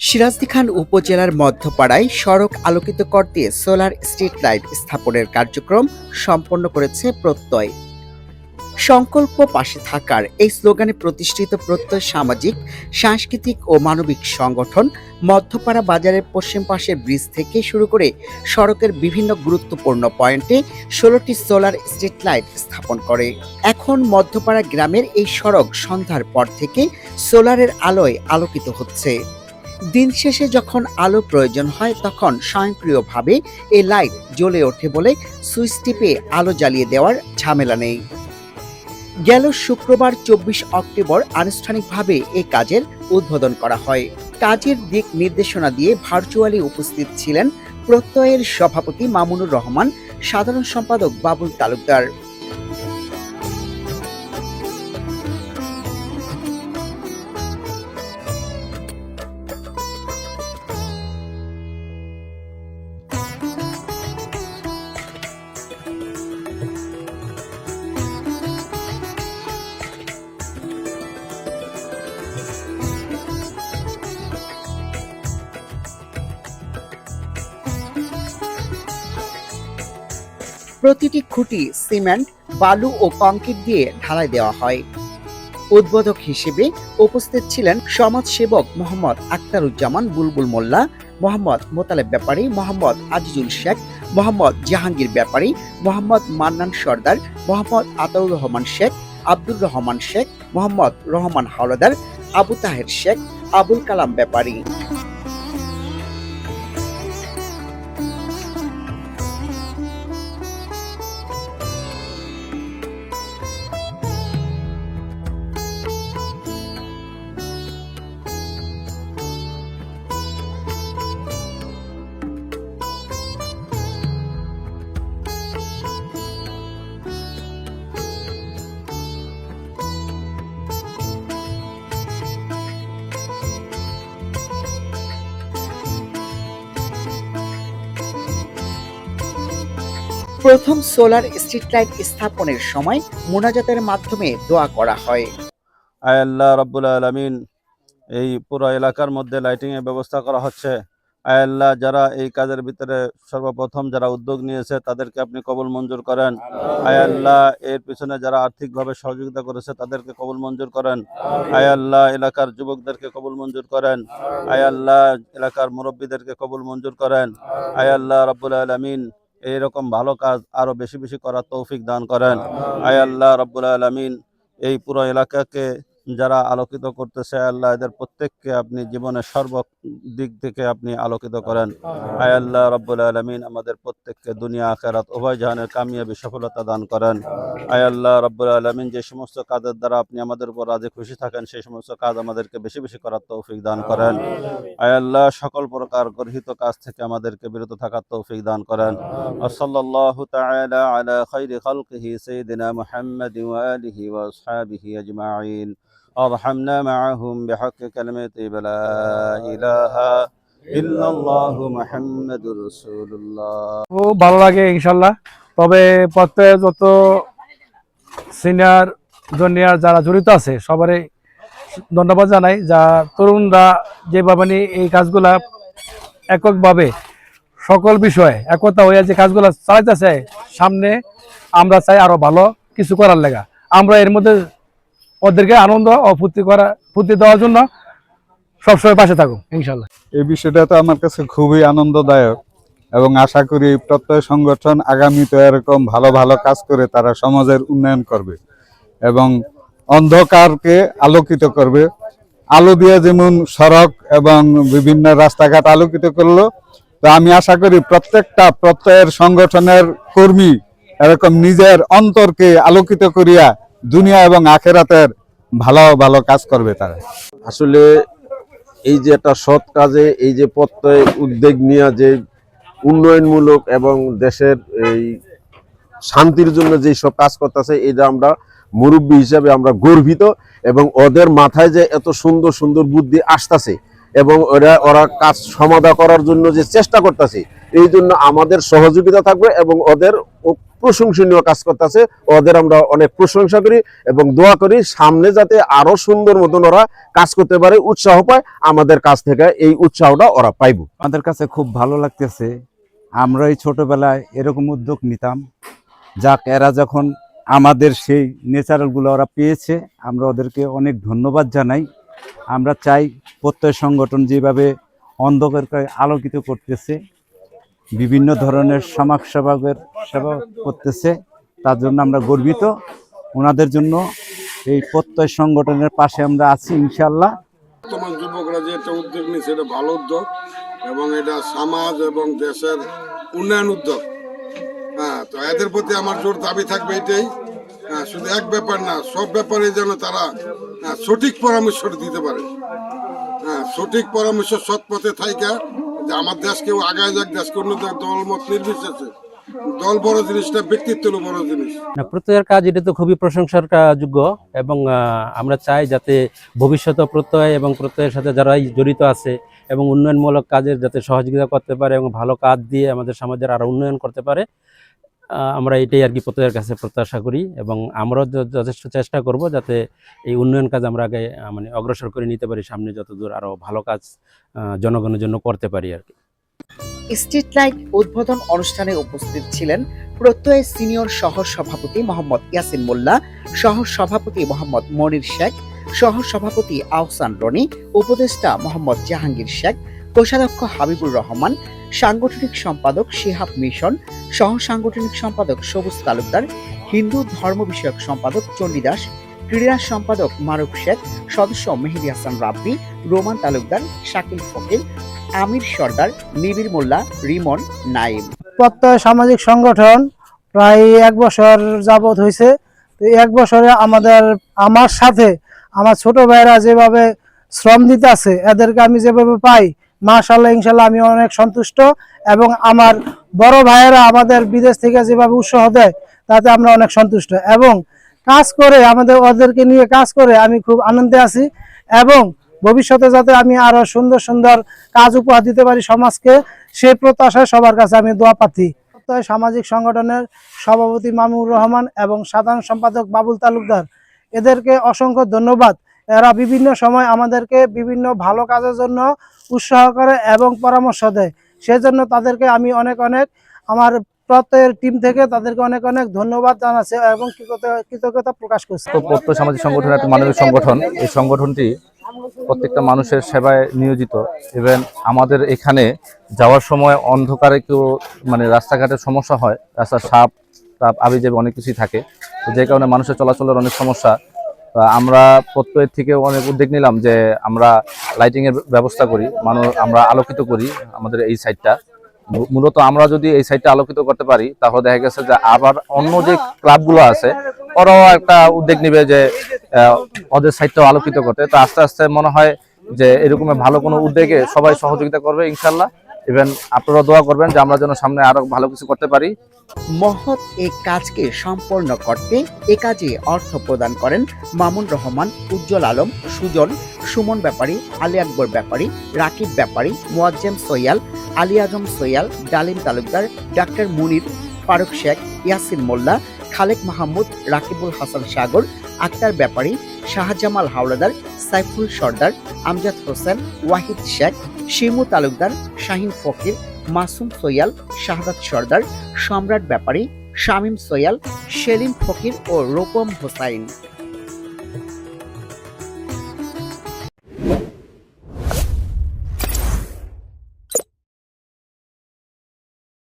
সিরাজদি খান উপজেলার মধ্যপাড়ায় সড়ক আলোকিত করতে সোলার স্ট্রিট লাইট স্থাপনের কার্যক্রম সম্পন্ন করেছে প্রত্যয়। সংকল্প পাশে থাকার এই স্লোগানে প্রতিষ্ঠিত প্রত্যয় সামাজিক, সাংস্কৃতিক ও মানবিক সংগঠন মধ্যপাড়া বাজারের পশ্চিম পাশের ব্রিজ থেকে শুরু করে সড়কের বিভিন্ন গুরুত্বপূর্ণ পয়েন্টে ষোলোটি সোলার স্ট্রিট লাইট স্থাপন করে। এখন মধ্যপাড়া গ্রামের এই সড়ক সন্ধ্যার পর থেকে সোলারের আলোয় আলোকিত হচ্ছে। দিন শেষে যখন আলো প্রয়োজন হয়, তখন স্বয়ংক্রিয়ভাবে এই লাইট জ্বলে ওঠে বলে সুইচ টিপে আলো জ্বালিয়ে দেওয়ার ঝামেলা নেই। গেল শুক্রবার চব্বিশ অক্টোবর আনুষ্ঠানিকভাবে এই কাজের উদ্বোধন করা হয়। কাজের দিক নির্দেশনা দিয়ে ভার্চুয়ালি উপস্থিত ছিলেন প্রত্যয়ের সভাপতি মামুনুর রহমান, সাধারণ সম্পাদক বাবুল তালুকদার। প্রতিটি খুঁটি, সিমেন্ট, বালু ও কংক্রিট দিয়ে ঢালাই দেওয়া হয়। উদ্বোধক হিসেবে উপস্থিত ছিলেন সমাজসেবক মোহাম্মদ আক্তারুজ্জামান বুলবুল মোল্লা, মোহাম্মদ মোতালেব ব্যাপারী, মোহাম্মদ আজিজুল শেখ, মোহাম্মদ জাহাঙ্গীর ব্যাপারী, মোহাম্মদ মান্নান সর্দার, মোহাম্মদ আতাউর রহমান শেখ, আব্দুর রহমান শেখ, মোহাম্মদ রহমান হাওলাদার, আবু তাহের শেখ, আবুল কালাম ব্যাপারী। প্রথম সোলার স্ট্রিট লাইট স্থাপনের সময় মোনাজাতের মাধ্যমে দোয়া করা হয়। আয় আল্লাহ রব্বুল আলমিন, এই পুরো এলাকার মধ্যে লাইটিং এর ব্যবস্থা করা হচ্ছে। আয় আল্লাহ, যারা এই কাজের ভিতরে সর্বপ্রথম যারা উদ্যোগ নিয়েছে, তাদেরকে আপনি কবুল মঞ্জুর করেন। আয় আল্লাহ, এর পিছনে যারা আর্থিকভাবে সহযোগিতা করেছে, তাদেরকে কবুল মঞ্জুর করেন। আয় আল্লাহ, এলাকার যুবকদেরকে কবুল মঞ্জুর করেন। আয় আল্লাহ, এলাকার মুরব্বীদেরকে কবুল মঞ্জুর করেন। আয় আল্লাহ রব্বুল আলমিন এইরকম ভালো কাজ আরও বেশি বেশি করার তৌফিক দান করেন। আয় আল্লাহ রব্বুল আলমিন এই পুরো এলাকাকে যারা আলোকিত করতেছে আল্লাহ এদের প্রত্যেককে আপনি জীবনের সর্ব দিক থেকে আপনি আলোকিত করেন। আয় আল্লাহ রব্বুল আলমিন আমাদের প্রত্যেককে দুনিয়া আখেরাত উভয় জাহানের কামিয়াবি সফলতা দান করেন। আয় আল্লাহ রব্বুল আলমিন যে সমস্ত কাজের দ্বারা আপনি আমাদের উপর রাজে খুশি থাকেন সেই সমস্ত কাজ আমাদেরকে বেশি বেশি করার তৌফিক দান করেন। আয় আল্লাহ সকল প্রকার গর্হিত কাজ থেকে আমাদেরকে বিরত থাকার তৌফিক দান করেন। ওসল্লাল্লাহু তাআলা আলা খাইরি খালকিহি সাইয়্যিদিনা ওয়া আলিহি ওয়া আসহাবিহি ارحمنا معهم بحق كلمة لا إله إلا الله محمد رسول الله খুব ভালো লাগে ইনশাল্লাহ তবে প্রত্যেক যত সিনিয়র জুনিয়র যারা জড়িত আছে সবারই ধন্যবাদ জানাই যা তরুণরা যেভাবে নিয়ে এই কাজগুলা এককভাবে সকল বিষয়ে একতা হয়ে যে কাজগুলা চালাইতেছে সামনে আমরা চাই আরো ভালো কিছু করার লেগা আমরা এর মধ্যে ওদেরকে আনন্দ ও ফুর্তি করা, ফুর্তি দেওয়ার জন্য সবসময় পাশে থাকুক ইনশাল্লাহ। এই বিষয়টা তো আমার কাছে খুবই আনন্দদায়ক এবং আশা করি এই প্রত্যয় সংগঠন আগামীতে এরকম ভালো ভালো কাজ করে তারা সমাজের উন্নয়ন করবে এবং অন্ধকারকে আলোকিত করবে। আলো দিয়ে যেমন সড়ক এবং বিভিন্ন রাস্তাঘাট আলোকিত করল, তো আমি আশা করি প্রত্যেকটা প্রত্যয়ের সংগঠনের কর্মী এরকম নিজের অন্তরকে আলোকিত করিয়া দুনিয়া এবং আখেরাতের ভালো ভালো কাজ করবে তারা। আসলে এই যে একটা সৎ কাজে, এই যে প্রত্যয় উদ্যোগ নিয়ে যে উন্নয়নমূলক এবং দেশের এই শান্তির জন্য যে সব কাজ করতেছে, এটা আমরা মুরব্বী হিসাবে আমরা গর্বিত এবং ওদের মাথায় যে এত সুন্দর সুন্দর বুদ্ধি আসতেছে এবং ওরা ওরা কাজ সমাধা করার জন্য যে চেষ্টা করতেছে এই জন্য আমাদের সহযোগিতা থাকবে এবং ওদের প্রশংসনীয় কাজ করতেছে। ওদের আমরা অনেক প্রশংসা করি এবং দোয়া করি, সামনে যাতে আরও সুন্দর মতন ওরা কাজ করতে পারে, উৎসাহ পায়, আমাদের কাছ থেকে এই উৎসাহটা ওরা পাইব। আমাদের কাছে খুব ভালো লাগতেছে। আমরা এই ছোটবেলায় এরকম উদ্যোগ নিতাম। যাক, এরা যখন আমাদের সেই ন্যাচারালগুলো ওরা পেয়েছে, আমরা ওদেরকে অনেক ধন্যবাদ জানাই। আমরা চাই প্রত্যয় সংগঠন যেভাবে অন্ধকারকে আলোকিত করতেছে বিভিন্ন ধরনের সমাজ সেবকের সেবা করতেছে। তার জন্য আমরা গর্বিত। ওনাদের জন্য এই প্রত্যয় সংগঠনের পাশে আমরা আছি ইনশাল্লাহ বর্তমান যুবকরা যে একটা উদ্যোগ নিচ্ছে এটা ভালো উদ্যোগ এবং এটা সমাজ এবং দেশের উন্নয়ন উদ্যোগ। হ্যাঁ তো এদের প্রতি আমার জোর দাবি থাকবে এটাই। হ্যাঁ, শুধু এক ব্যাপার না সব ব্যাপারে যেন তারা হ্যাঁ, সঠিক পরামর্শ দিতে পারে। হ্যাঁ সঠিক পরামর্শ সৎ পথে থাইকা আমার দেশকে আগায় যাক দেশকে উন্নত দল মত নির্বিশেষে। দল বড় জিনিসটা ব্যক্তিত্ব বড় জিনিস। না, প্রত্যয়ের কাজ এটা তো খুবই প্রশংসার যোগ্য এবং আমরা চাই যাতে ভবিষ্যতে প্রত্যয় এবং প্রত্যয়ের সাথে যারা জড়িত আছে এবং উন্নয়নমূলক কাজের যাতে সহযোগিতা করতে পারে এবং ভালো কাজ দিয়ে আমাদের সমাজের আরও উন্নয়ন করতে পারে আমরা এটাই আর কি প্রত্যয়ের কাছে প্রত্যাশা করি এবং আমরাও যথেষ্ট চেষ্টা করব যাতে এই উন্নয়ন কাজ আমরা আগে মানে অগ্রসর করে নিতে পারি, সামনে যতদূর আরও ভালো কাজ জনগণের জন্য করতে পারি আর কি। স্ট্রিট লাইট উদ্বোধন অনুষ্ঠানে উপস্থিত ছিলেন প্রত্যয় সিনিয়র সহ সভাপতি মোহাম্মদ ইয়াসিন মোল্লা সহ সভাপতি মোহাম্মদ মনির শেখ সহ সভাপতি আহসান রনি, উপদেষ্টা মোহাম্মদ জাহাঙ্গীর শেখ কোষাধ্যক্ষ হাবিবুর রহমান, সাংগঠনিক সম্পাদক শিহাব মিশন সহ সাংগঠনিক সম্পাদক সবুজ তালুকদার, হিন্দু ধর্ম বিষয়ক সম্পাদক চণ্ডীদাস ক্রীড়া সম্পাদক মারুফ শেখ, সদস্য মেহেদি হাসান রাব্বি, রোমান তালুকদার শাকিল ফকির, আমির সর্দার নিবির মোল্লা, রিমন নাইম প্রত্যয় সামাজিক সংগঠন প্রায় এক বছর যাবৎ হয়েছে তো এক বছরে আমাদের, আমার সাথে আমার ছোট ভাইরা যেভাবে শ্রম দিতে আছে, এদেরকে আমি যেভাবে পাই মাশাল্লাহ ইনশাল্লাহ আমি অনেক সন্তুষ্ট এবং আমার বড় ভাইয়েরা আমাদের বিদেশ থেকে যেভাবে উৎসাহ দেয়, তাতে আমরা অনেক সন্তুষ্ট এবং কাজ করে আমাদের ওদেরকে নিয়ে কাজ করে আমি খুব আনন্দে আছি এবং ভবিষ্যতে যাতে আমি আরও সুন্দর সুন্দর কাজ উপহার দিতে পারি সমাজকে সেই প্রত্যাশায় সবার কাছে আমি দোয়া প্রত্যয় সামাজিক সংগঠনের সভাপতি মামুর রহমান এবং সাধারণ সম্পাদক বাবুল তালুকদার, এদেরকে অসংখ্য ধন্যবাদ। এরা বিভিন্ন সময় আমাদেরকে বিভিন্ন ভালো কাজের জন্য উৎসাহ করে এবং পরামর্শ দেয়। সেজন্য তাদেরকে আমি অনেক অনেক আমার প্রত্যয়ের টিম থেকে তাদেরকে অনেক অনেক ধন্যবাদ জানাচ্ছে এবং কৃতজ্ঞতা- প্রকাশ করছি। প্রত্যয় সামাজিক সংগঠন একটা মানবিক সংগঠন, এই সংগঠনটি প্রত্যেকটা মানুষের সেবায় নিয়োজিত। ইভেন আমাদের এখানে যাওয়ার সময় অন্ধকারে কেউ মানে রাস্তাঘাটের সমস্যা হয়, রাস্তার সাপ টাপ আবিজাবি অনেক কিছুই থাকে। তো যে কারণে মানুষের চলাচলের অনেক সমস্যা। আমরা প্রত্যয়ের থেকে অনেক উদ্যোগ নিলাম যে আমরা লাইটিং এর ব্যবস্থা করি মানুষ আমরা আলোকিত করি আমাদের এই সাইডটা মূলত আমরা যদি এই সাইডটা আলোকিত করতে পারি, তাহলে দেখা গেছে যে আবার অন্য যে ক্লাবগুলো আছে, ওরাও একটা উদ্যোগ নিবে যে ওদের সাইডটাও আলোকিত করতে। তো আস্তে আস্তে মনে হয় যে এরকম ভালো কোনো উদ্যোগে সবাই সহযোগিতা করবে ইনশাল্লাহ ইভেন আপনারা দোয়া করবেন যে আমরা যেন সামনে আরও ভালো কিছু করতে পারি। মহৎ এই কাজকে সম্পন্ন করতে এ কাজে অর্থ প্রদান করেন মামুন রহমান, উজ্জ্বল আলম, সুজন, সুমন ব্যাপারী, আলী আকবর ব্যাপারী, রাকিব ব্যাপারী, মোয়াজ্জেম সৈয়াল, আলী আজম সৈয়াল, ডালিম তালুকদার, ডাক্তার মুনির, ফারুক শেখ, ইয়াসিন মোল্লা, খালেক মাহমুদ, রাকিবুল হাসান সাগর, আক্তার ব্যাপারী, শাহজামাল হাওলাদার, সাইফুল সর্দার, আমজাদ হোসেন, ওয়াহিদ শেখ শিমু তালুকদার, শাহিন ফকির, মাসুম সৈয়াল, শাহাদাত সর্দার, সম্রাট ব্যাপারী, শামীম সৈয়াল, সেলিম ফকির ও রোকম হোসাইন।